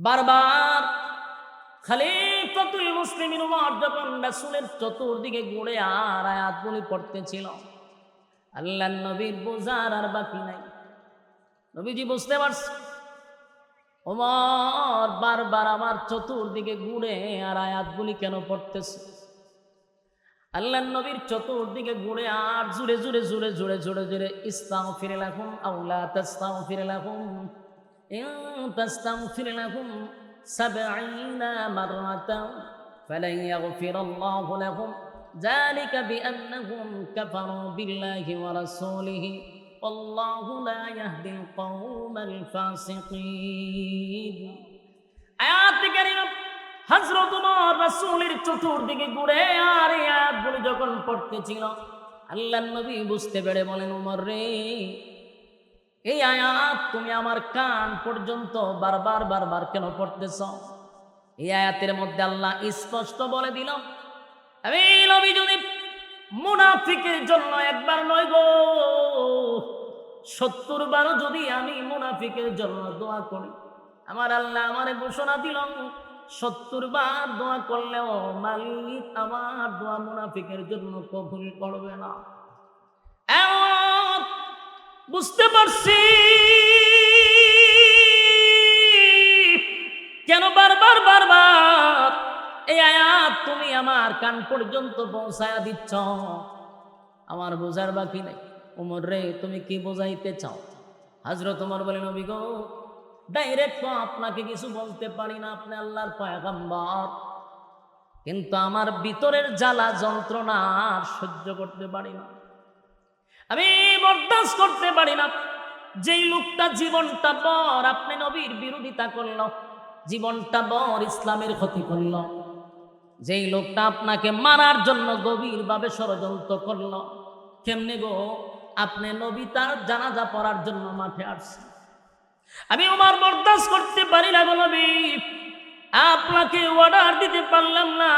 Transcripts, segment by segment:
বারবার খালিফাতুল মুসলিমিন উমর যখন রাসূলের চতুর্দিকে ঘুরে আর আয়াতগুলি পড়তেছিল আল্লাহ নবীর বোঝার আর বাকি নাই। নবীজি বুঝতে পারছে ওমর বারবার আমার চতুর্দিকে ঘুরে আর আয়াতগুলি কেন পড়তেছে? আল্লাহ নবীর চতুর্দিকে ঘুরে আর জুড়ে জুড়ে জুড়ে জুড়ে জুড়ে জুড়ে ইস্তাও ফিরে লাখুম আউলা তাস্তাও ফিরে লাখুম ইন তাস্তাও ফিরে লাখুম সাবঈনা মাররাতাও فلن يغفر الله لهم ذلك بأنهم كفروا بالله ورسوله والله لا يهدي القوم الفاسقين আয়াত কারিমা হযরত ওমর রাসূলের চতুর্দিকে ঘুরে আর এই আয়াতগুলি যখন পড়তেছিল আল্লাহ নবী বুঝতে পেরে বলেন উমর রে এই আয়াত তুমি আমার কান পর্যন্ত বারবার বারবার কেন পড়তেছ? এই আয়াতের মধ্যে আল্লাহ স্পষ্ট বলে দিল, আমি যদি মুনাফিকের জন্য একবার নয় গো, সত্তর বারও যদি আমি মুনাফিকের জন্য দোয়া করি, আমার আল্লাহ আমারে ঘোষণা দিল, সত্তর বার দোয়া করলেও মালিক আমার দোয়া মুনাফিকের জন্য কবুল করবে না। বুঝতে পারছি। কেন বারবার বারবার এই আয়াত তুমি আমার কান পর্যন্ত পৌঁছায়া দিচ্ছ? আমার বোঝার বাকি নাই। উমর রে, তুমি কি বোঝাইতে চাও? হাজরত উমর বলেন অভিজ্ঞ ডাইরেক্ট তো আপনাকে কিছু বলতে পারি না, আপনি আল্লাহর পয়গাম্বর। কিন্তু আমার ভিতরের জ্বালা যন্ত্রণা সহ্য করতে পারি না। আমি বরদাস্ত করতে পারি না। যেই লোকটা জীবনটা বর, আপনি নবীর বিরোধিতা করল, জীবনটা বর ইসলামের ক্ষতি করল। যেই লোকটা আপনাকে মারার জন্য গভীরভাবে ষড়যন্ত্র করল, কেমনে গো? আপনি নবী তার জানাজা পড়ার জন্য মাঠে আসছেন। আমি আমার বরদাস্ত করতে পারি না গো নবী। আপনাকে অর্ডার দিতে পারলাম না।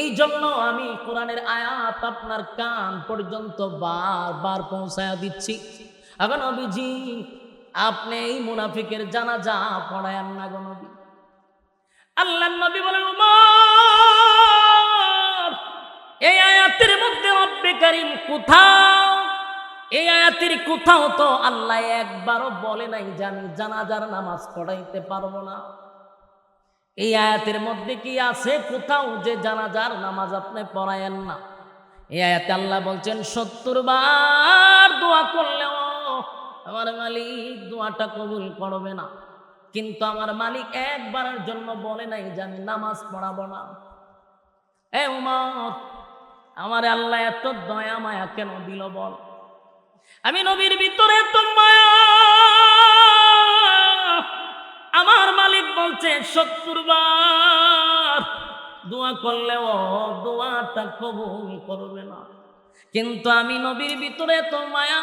এই জন্য আমি কোরআনের আয়াত আপনার কান পর্যন্ত বারবার পৌঁছায়া দিচ্ছি। এখন নবীজি, আপনি এই মুনাফিকের জানাজা পড়ায়ান না গো নবী। আল্লাহ নবী বলেন এই আয়াতের মধ্যে রব্বে কারীম কোথাও, এই আয়াতের কোথাও তো আল্লাহ একবারও বলে নাই আমি জানাজার নামাজ পড়াইতে পারব না। এই আয়াতের মধ্যে কি আছে? কোথাও যে জানাজার নামাজ আপনি পড়ায়েন না। এই আয়াতে আল্লাহ বলছেন, সত্তর বার দোয়া করলেও আমার মালিক দোয়াটা কবুল করবে না। কিন্তু আমার মালিক একবারের জন্য বলে নাই যে আমি নামাজ পড়াবো না। এ উমর, আমার আল্লাহ এত দয়া, মায়া কেন দিল বল? আমি নবীর ভিতরে এত মায়া, আমার মালিক বলছে, সত্তর বার দোয়া করলেও দোয়াটা কবুল করবে না। কিন্তু আমি নবীর ভিতরে তো মায়া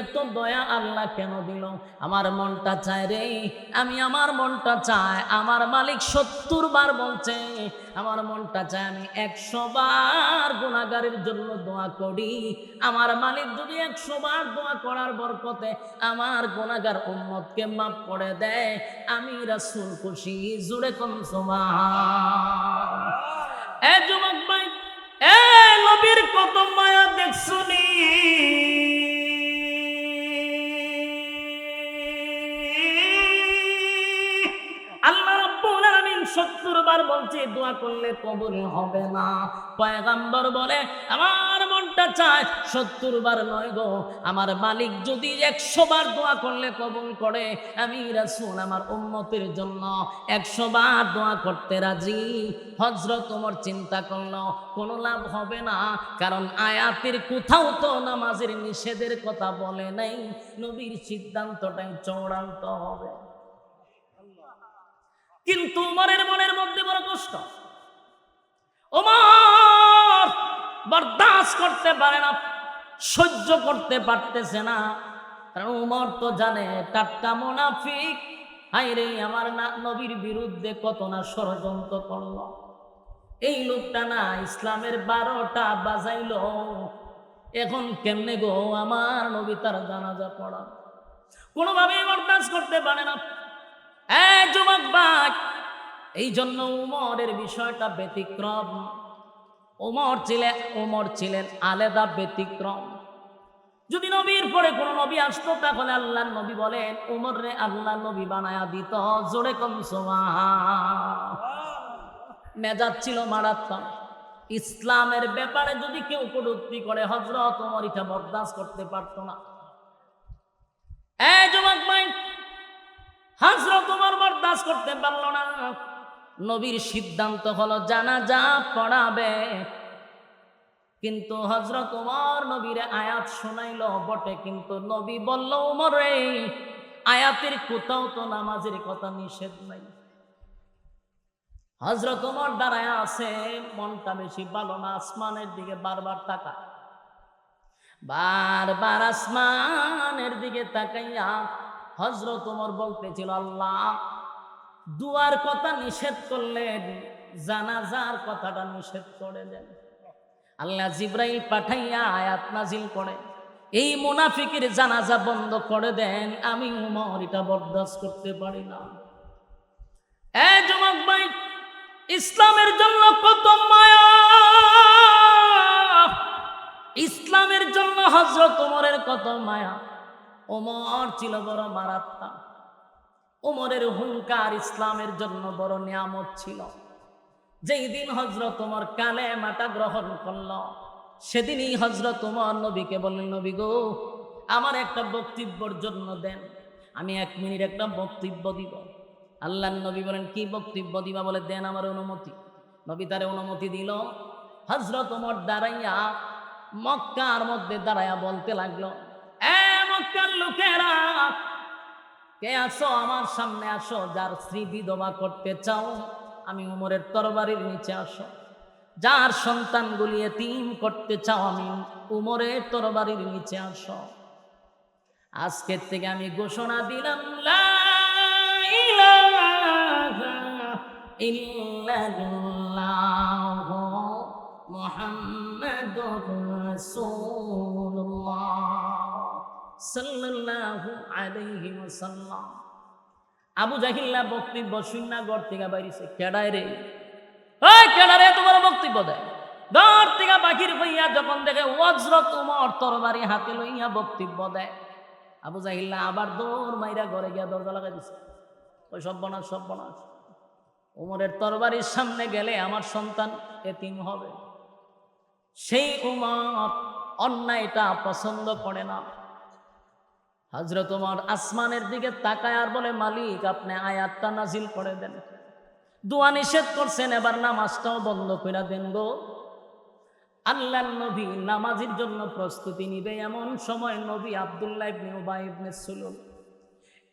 এত দয়া আল্লাহ কেন দিল? আমার মনটা চায় রে, আমি আমার মনটা চায় আমার মালিক সত্তর বার বলছে, আমার মনটা চায় আমি একশো বার গুণাগারের জন্য দোয়া করি। আমার মালিক যদি একশো বার দোয়া করার বরকতে আমার গুণাগার উম্মতকে মাফ করে দেয়, আমি রাসুল খুশি, জুড়ে কম এ যুবক ভাই, এ নবীর কত মায়া দেখছুনি 70 বার বলছে, দোয়া করলে কবুল হবে না। পয়গাম্বর বলে, আমার মনটা চায় 70 বার নয় গো। আমার মালিক যদি 100 বার দোয়া করলে কবুল করে, আমি রাসূল আমার উম্মতের জন্য 100 বার দোয়া করতে রাজি। হযরত ওমর চিন্তা করল, কোনো লাভ হবে না, কারণ আয়াতের কোথাও তো নামাজের নিষেধের কথা বলে নাই। নবীর সিদ্ধান্তটাই চৌড়ান্ত হবে। কিন্তু উমরের ওমর বরদাস্ত করতে পারে না, সহ্য করতে পারতেছে না। কারণ উমর তো জানে, টাটকা মোনাফিক। হাই রে, আমার নবীর বিরুদ্ধে কত না ষড়যন্ত্র করল। এই লোকটা না ইসলামের বারোটা বাজাইলো। এখন কেমনে গো আমার নবী তার জানাজা পড়া কোনোভাবেই বরদাস্ত করতে পারে না। এ যুবক ভাই এই জন্য উমরের বিষয়টা ব্যতিক্রম। উমর ছিলেন উমর ছিলেন আলাদা ব্যতিক্রম। যদি নবীর পরে কোন নবী আসতো, তাহলে আল্লাহ নবী বলেন উমর রে আল্লাহ নবী বানায়া দিত, জোরে কম মেজাজ ছিল মারাত্মক। ইসলামের ব্যাপারে যদি কেউ কটূক্তি করে হজরত উমর এটা বরদাস্ত করতে পারতো না। এই যুবক ভাই হজরত উমর বরদাস্ত করতে পারল না। নবীর সিদ্ধান্ত হলো, জানাজা পড়াবে। কিন্তু হজরত উমর নবীর আয়াত শোনাইল, বটে। কিন্তু নবী বলল উমর আয়াতের কোথাও তো নামাজের কথা নিষেধ নাই। হজরত উমর দাঁড়ায় আছে, মনটা বেশি ভালো না, আসমানের দিকে বারবার তাকা বারবার আসমানের দিকে তাকাইয়া হজরত উমর বলতেছিল, আল্লাহ দুয়ার কথা নিষেধ করলেন, জানাজার কথাটা নিষেধ করে দেন। আল্লাহ জিব্রাইল পাঠাইয়া আয়াত নাজিল করে। এই মুনাফিকের জানাজা বন্ধ করে দেন, আমি উমর এটা বরদাস্ত করতে পারি না। এ যুবক ভাই, ইসলামের জন্য কত মায়া! ইসলামের জন্য হজরত ওমরের কত মায়া! ওমর ছিল বড় মারাত্মা ওমরের হুঙ্কার ইসলামের জন্য বড় নিয়ামত ছিল। যেই দিন হজরত ওমর কালে মাটা গ্রহণ করল, সেদিনই হজরত ওমর নবীকে বললেন, নবী গো, আমার একটা বক্তব্যর জন্য দেন, আমি এক মিনিট একটা বক্তব্য দিব। আল্লাহ নবী বলেন, কি বক্তব্য দিবা বলে, দেন আমার অনুমতি। নবী তারে অনুমতি দিল। হজরত ওমর দাঁড়াইয়া মক্কার মধ্যে দাঁড়াইয়া বলতে লাগল, এ মক্কার লোকেরা কে আসো আমার সামনে আসো। যার স্ত্রী বিধবা করতে চাও, আমি উমরের তরবারির নিচে আসো। যার সন্তান সন্তানগুলি এতিম করতে চাও, আমি উমরের তরবারির নিচে আসো। আজকের থেকে আমি ঘোষণা দিলাম মুহাম্মাদুর রাসূলুল্লাহ। আবু জাহিল্লা বক্তব্য ঘর থেকে বাইরেছে কেডায় রে? কেডারে তোমার বক্তব্য দেয় ঘর থেকে বাকির হইয়া যখন দেখে ওয়াজরত উমর তরবারি হাতে লইয়া বক্তব্য দেয় আবু জাহিল্লা আবার দৌড় মাইরা ঘরে গিয়া দরজা লাগাই দিছে। ওই সব বনাস সব বনাস। উমরের তরবারির সামনে গেলে আমার সন্তান এতিম হবে। সেই উমর অন্যায়টা পছন্দ করে না। হজরত উমর আসমানের দিকে তাকায় আর বলে, মালিক, আপনি আয়াতটা নাজিল করে দেন। দোয়া নিষেধ করছেন, এবার নামাজটাও বন্ধ করে দেন গো। আল্লাহ নবী নামাজের জন্য প্রস্তুতি নিবে এমন সময় নবী আবদুল্লাহ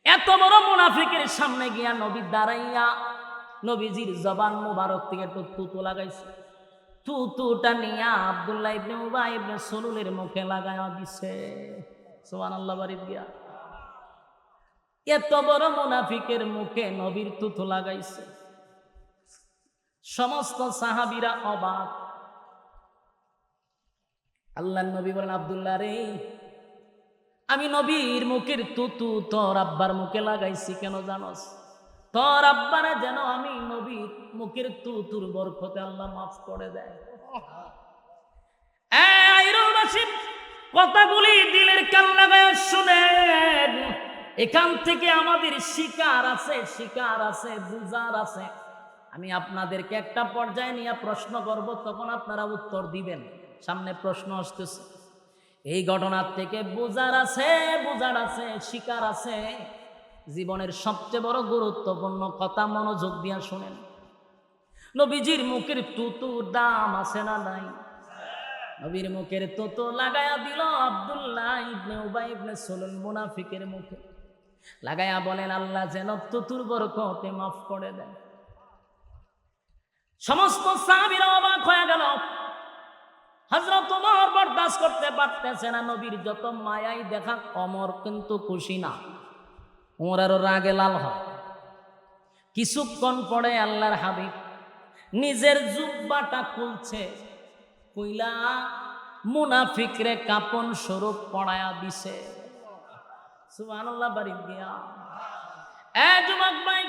এত বড় মুনাফিকের সামনে গিয়া নবী দাঁড়াইয়া নবীজির জবান মুবারক থেকে একটু তুতু লাগাইছে। তুতুটা নিয়া আবদুল্লাহ ইবনে উবাই ইবনে সুলুলের মুখে লাগায়া দিছে। সোহান আল্লাহ বাড়ির গিয়া। এত বড় মুনাফিকের মুখে নবীর তুতু লাগাইছে। সমস্ত সাহাবিরা অবাক। আল্লাহ নবী বলেন, আবদুল্লাহ রে, আমি নবীর মুখের তুতু তোর আব্বার মুখে লাগাইছি কেন জানস? তোর আব্বারে যেন আমি নবীর মুখের তুতুর বরকতে আল্লাহ মাফ করে দেয়। কথাগুলি দিলের কান লাগায় শুনেন। এখান থেকে আমাদের শিকার আছে শিকার আছে বুজার আছে। আমি আপনাদেরকে একটা পর্যায়ে নিয়ে প্রশ্ন করব, তখন আপনারা উত্তর দিবেন। সামনে প্রশ্ন আসতেছে, এই ঘটনার থেকে বোঝার আছে বোঝার আছে, শিকার আছে। জীবনের সবচেয়ে বড় গুরুত্বপূর্ণ কথা মনোযোগ দিয়া শুনেন। নবীজির মুখের তুতু দাম আছে না নাই? নবীর মুখের তুতু লাগায়া দিল আব্দুল্লাহ ইবনে উবাই ইবনে সুলুল মুনাফিকের মুখে। লাগায়া বলেন, আল্লাহ যেন তুতুর বরকতে মাফ করে দেন। সমস্ত সাহাবীরা অবাক হয়ে গেল। হজরত তোমার বরদাস্ত করতে পারতেছে না, নবীর যত মায়াই দেখা, অমর কিন্তু খুশি না। ওমর আরও রাগে লাল হয়। কিছুক্ষণ পরে আল্লাহর হাবিব নিজের জুব্বাটা খুলছে। কইলা, মুনাফিকরে কাপন স্বরূপ পড়ায়া দিছে। বাড়ি দিয়া এ যুবক ভাই,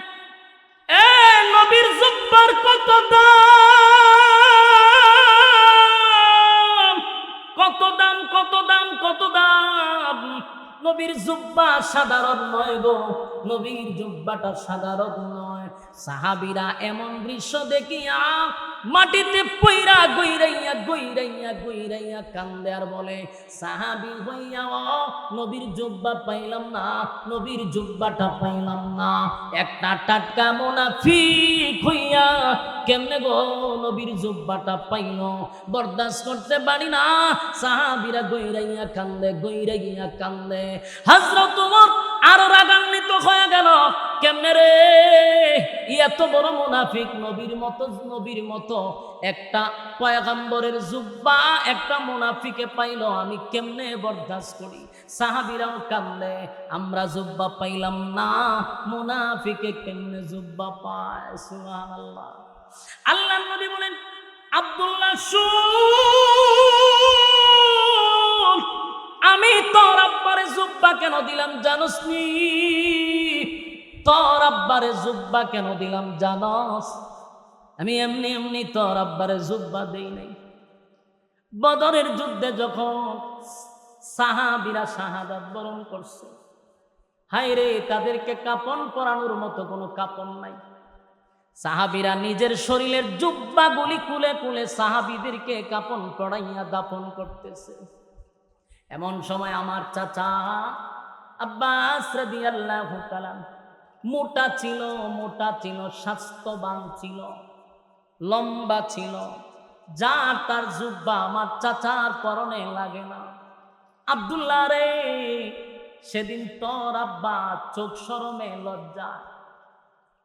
এ নবীর জুব্বার কত দাম? কত দাম কত দাম কত দাম? নবীর জুব্বা সাধারণ নয় গো, নবীর জুব্বাটা সাধারণ নয়। সাহাবিরা এমন দৃশ্য দেখিয়া মাটিতে পইরা গইরাইয়া গইরাইয়া গইরাইয়া কান্দে আর বলে, সাহাবি হইয়া ও, নবীর জুব্বা পাইলাম না, নবীর জুব্বাটা পাইলাম না। একটা টাটকা মোনাফিক হইয়া কেমনে গো নবীর জুব্বাটা পাইল? বরদাস্ত করতে পারি না। সাহাবিরা গইরাইয়া কান্দে গইরাইয়া কান্দে। হাজরত আরও রাগান্বিত হয়ে মুনাফিক নবীর মতো নবীর মতো। একটা পয়গম্বরের জুব্বা একটা মুনাফিকে পাইলো, আমি কেমনে বরদাস্ত করি? সাহাবিরাও কান্দে আমরা জুব্বা পাইলাম না, মুনাফিকে কেমনে জুব্বা পায়? সুবহানাল্লাহ। আল্লাহ নবী বলেন, আব্দুল্লাহ আমি তোর আব্বারে জুব্বা কেন দিলাম জানোস নি তোর আব্বারে জুব্বা কেন দিলাম জানস? আমি এমনি এমনি তোর আব্বারে জুব্বা দেই নাই। বদরের যুদ্ধে যখন সাহাবিরা শাহাদাত বরণ করছে হায় রে তাদেরকে কাপন পরানোর মতো কোনো কাপন নাই। সাহাবিরা নিজের শরীরের জুব্বাগুলি কুলে কুলে সাহাবিদেরকে কাপন পড়াইয়া দাপন করতেছে। এমন সময় আমার চাচা আব্বাস রাদিয়াল্লাহু তাআলা মোটা ছিল মোটা ছিল, স্বাস্থ্যবান ছিল, লম্বা ছিল। যার তার জুব্বা আমার চাচার পরনে লাগে না। আব্দুল্লাহ রে, সেদিন তোর আব্বা চোখ সরমে লজ্জা।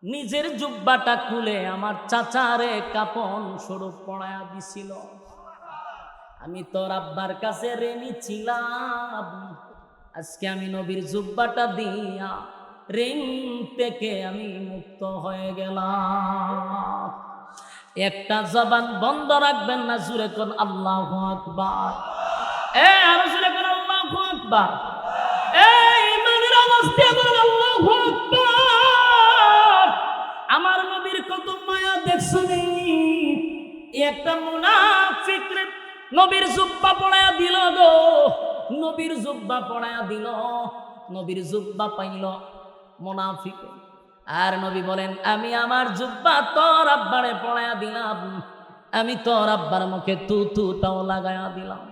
নিজের জুব্বাটা খুলে আমার চাচারে কাপন স্বরূপ পড়ায়া দিছিল। আমি তোর আব্বার কাছে রেনি ছিলাম। আজকে আমি নবীর জুব্বাটা দিয়া ঋণ থেকে আমি মুক্ত হয়ে গেলাম। একটা জবান বন্ধ রাখবেন না জুড়ে কোন আল্লাহ আকবার। এ, আরও জুড়ে কোন আল্লাহ আকবার। এই ইমানের অবস্থা বলেন আল্লাহু আকবার। আমার নবীর কত মায়া দেখছ নি একটা মুনাফিক রে, নবীর জুব্বা পড়ায়া দিল গো। নবীর জুব্বা পড়ায়া দিল, নবীর জুব্বা পাইল। মুনাফিক। আর নবী বলেন, আমি আমার জুব্বা তোর আব্বারে পড়ায়া দিলাম। আমি তোর আব্বার মুখে তু তুটাও লাগায়া দিলাম।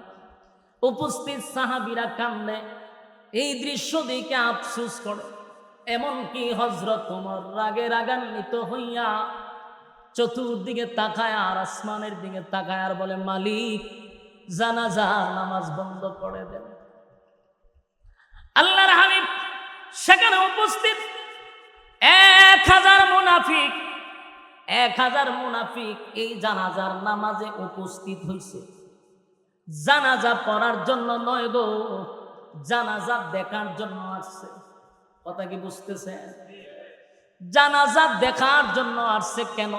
উপস্থিত সাহাবিরা কান্দে, এই দৃশ্য দেখে আফসুস করে। এমনকি হজরত তোমার রাগে রাগান্বিত হইয়া চতুর্দিকে তাকায় আর আসমানের দিকে তাকায় আর বলে, মালিক জানাজার নামাজ বন্ধ করে দেন আল্লাহর হাবিব সেখানে উপস্থিত এক হাজার মুনাফিক, এক হাজার মুনাফিক এই জানাজার নামাজে উপস্থিত হয়েছে জানাজা পড়ার জন্য নয় গো, জানাজা দেখার জন্য আসছে। কথা কি বুঝতেছেন? জানাজা দেখার জন্য আসছে কেন?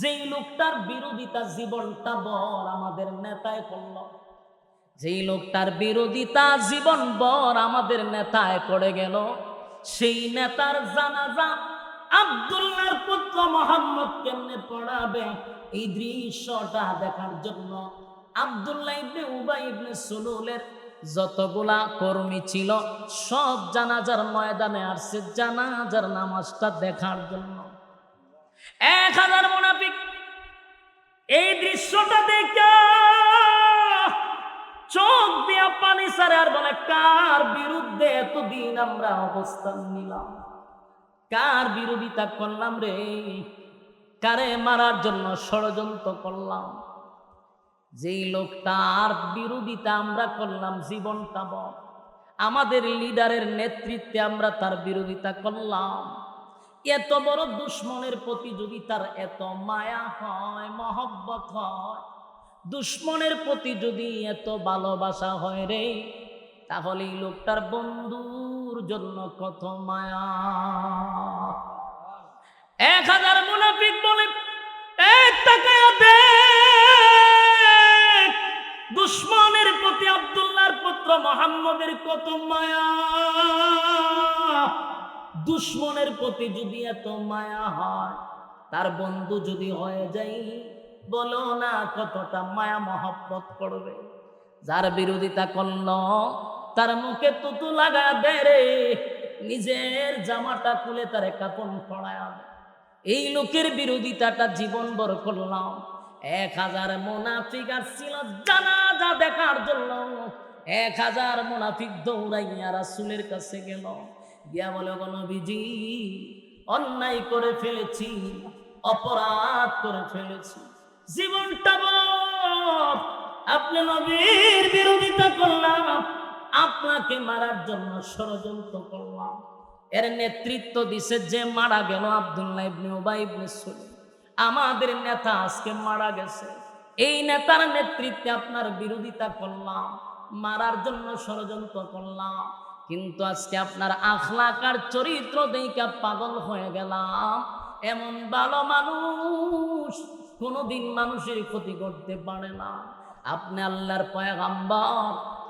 যেই লোকটার বিরোধিতা জীবনটা বর আমাদের নেতায় করল। যেই লোকটার বিরোধিতা জীবন বর আমাদের নেতায় করে গেল, সেই নেতার জানাজা আব্দুল্লাহর পুত্র মোহাম্মদ কেমনে পড়াবে। এই দৃশ্যটা দেখার জন্য আব্দুল্লাহ ইবনে উবাই ইবনে সুলুলের যতগুলা কর্মী ছিল, সব জানাজার ময়দানে আসছে, জানাজার নামাজটা দেখার জন্য। এক হাজার মোনাফিক, এই দৃশ্যটা দেখে চোখ দিয়া পানি সারে আর বলে কার বিরুদ্ধে এতদিন আমরা অবস্থান নিলাম? কার বিরোধিতা করলাম রে? কারে মারার জন্য ষড়যন্ত্র করলাম? যেই লোকটার বিরোধিতা আমরা করলাম, জীবনটা আমাদের লিডারের নেতৃত্বে আমরা তার বিরোধিতা করলাম। এত বড় দুশ্মনের প্রতি যদি তার এত মায়া হয়, মহব্বত হয়। দুশ্মনের প্রতি যদি এত ভালোবাসা হয় রে। তাহলে এই লোকটার বন্ধুর জন্য কত মায়া। এক হাজার মুনাফিক বলে দুশ্মনের প্রতি আব্দুল্লাহর পুত্র মোহাম্মদের কত মায়া। দুশ্মনের প্রতি যদি এত মায়া হয়, তার বন্ধু যদি হয়ে যাই বলো না কতটা মায়া মহব্বত করবে। যার বিরোধিতা করল তার মুখে তুতু লাগা রে নিজের জামাটা খুলে তার কাপন পড়ায়। এই লোকের বিরোধিতাটা জীবন বর করলাম। এক হাজার মোনাফিক আসছিল জানাজা দেখার জন্য। এক হাজার মোনাফিক দৌড়াইয়া রাসুলের কাছে গেল। গিয়া বলে নবীজি, অন্যায় করে ফেলেছি, অপরাধ করে ফেলেছি। জীবনটা বড়। আপনি নবীর বিরোধিতা করলাম। আপনাকে মারার জন্য ষড়যন্ত্র করলাম। এর নেতৃত্ব দিছে যে মারা গেল আব্দুল্লাহ ইবনে উবাই ইবনে সুলাইম। আমাদের নেতা আজকে মারা গেছে। এই নেতার নেতৃত্বে আপনার বিরোধিতা করলাম, মারার জন্য ষড়যন্ত্র করলাম। কিন্তু আজকে আপনার আখলাকার চরিত্র দেখে পাগল হয়ে গেলাম। এমন ভালো মানুষ কোনোদিন মানুষের ক্ষতি করতে পারে না। আপনি আল্লাহর পয়গাম্বর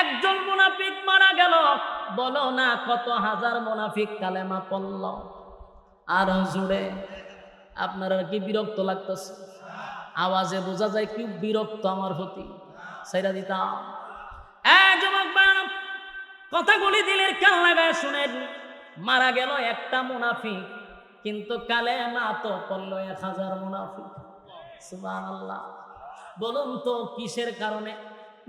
একজন মুনাফিক মারা গেল। বলো না, কত হাজার মুনাফিক কালেমা পড়ল। আর জুড়ে আপনার কি বিরক্ত লাগতেছে? আওয়াজে বোঝা যায় কি বিরক্ত আমার প্রতি। সেটা দিতাম। কথাগুলি দিলের কান লাগায় শুনেন। মারা গেল একটা মুনাফিক, কিন্তু কালে মা তো পড়ল এক হাজার মুনাফিক। আল্লাহ বলুন তো, কিসের কারণে?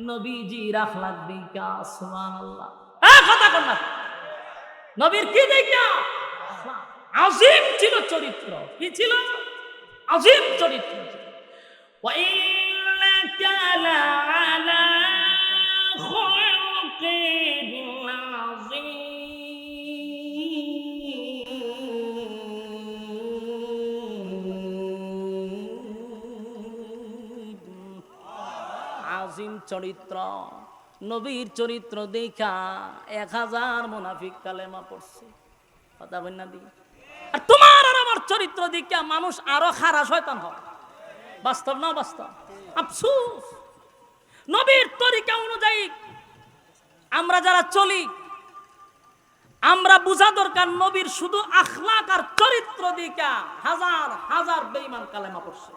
নবীজি রাখলাক দিকা সুবান আল্লাহ কথা কর না নবীর কি দেখা আজিম ছিল চরিত্র কি ছিল আজিম চরিত্র ছিল وإنك لعلى خلق চরিত্র, নবীর চরিত্র দেখা এক হাজার মুনাফিক কালেমা পড়ছে। কথা বল না দি। আর তোমার আর আমার চরিত্র দেখা মানুষ আরও খারাপ শয়তান হয় বাস্তব না বাস্তব? আফসুস। নবীর তরিকা অনুযায়ী আমরা যারা চলি, আমরা বুঝা দরকার নবীর শুধু আখলাক আর চরিত্র দিকা হাজার হাজার বেইমান কালেমা পড়ছে।